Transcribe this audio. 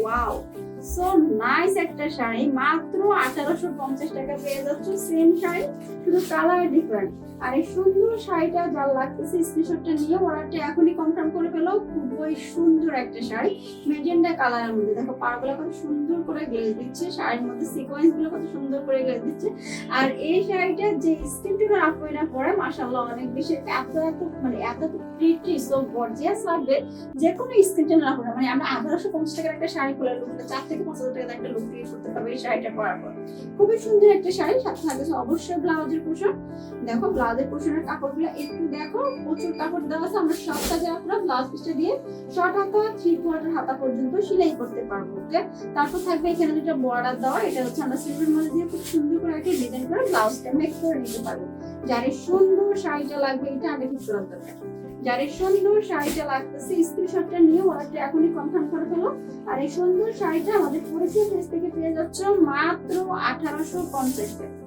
Wow so nice একটা শাড়ি। মাত্র আঠারোশো পঞ্চাশ টাকা পেয়ে যাচ্ছ সেম শাড়ি, শুধু কালার ডিফারেন্ট আর এই সুন্দর শাড়িটা, যার লাগতেছে স্ক্রিনশটটা নিয়ে অর্ডারটা এখনই কনফার্ম করে ফেলো, খুবই সুন্দর একটা শাড়ি। মেজেন্ডা কালারের মধ্যে। দেখো, পাড়গুলো কত সুন্দর করে গ্লেজ দিচ্ছে। শাড়ির মধ্যে সিকোয়েন্সগুলো কত সুন্দর করে গ্লেজ দিচ্ছে। আর এই শাড়িটা যে স্কিন টোনের আপুইনা পরে, মাশাআল্লাহ, অনেক বেশি এত এত মানে এত প্রিটি সো গর্জিয়াস লাগবে। যে কোনো স্কিন টোনের আপুরা মানে আমরা আঠারোশো পঞ্চাশ টাকার একটা শাড়ি পরে লুক চার থেকে পাঁচ হাজার টাকা একটা লুক দিয়ে করতে পারবে এই শাড়িটা পরার পর। খুবই সুন্দর একটা শাড়ি, সাথে থাকবে অবশ্যই ব্লাউজের পোশাক। দেখো, ব্লাউজের পোশাকের কাপড়গুলো একটু দেখো, প্রচুর কাপড় দেওয়া আছে, আমরা সব কাজে আপনারা ব্লাউজ পিসটা দিয়ে শর্ট হাতা থ্রি হাতা পর্যন্ত সেলাই করতে পারব ওকে তারপর থাকবে এখানে বর্ডার দেওয়া, এটা হচ্ছে আমরা মধ্যে দিয়ে খুব সুন্দর করে একটা ডিজাইন করে ব্লাউজটা মেক করে নিতে পারব। যার সুন্দর শাড়িটা লাগবে, এটা আগে ঠিক করে যার সুন্দর শাড়িটা লাগতেছে স্ক্রিনশটটা নিয়ে অর্ডারটা এখনই কনফার্ম করে ফেলো। আর এই সুন্দর শাড়িটা আমাদের পরিচয় থেকে পেয়ে যাচ্ছ মাত্র আঠারোশো পঞ্চাশ টাকা।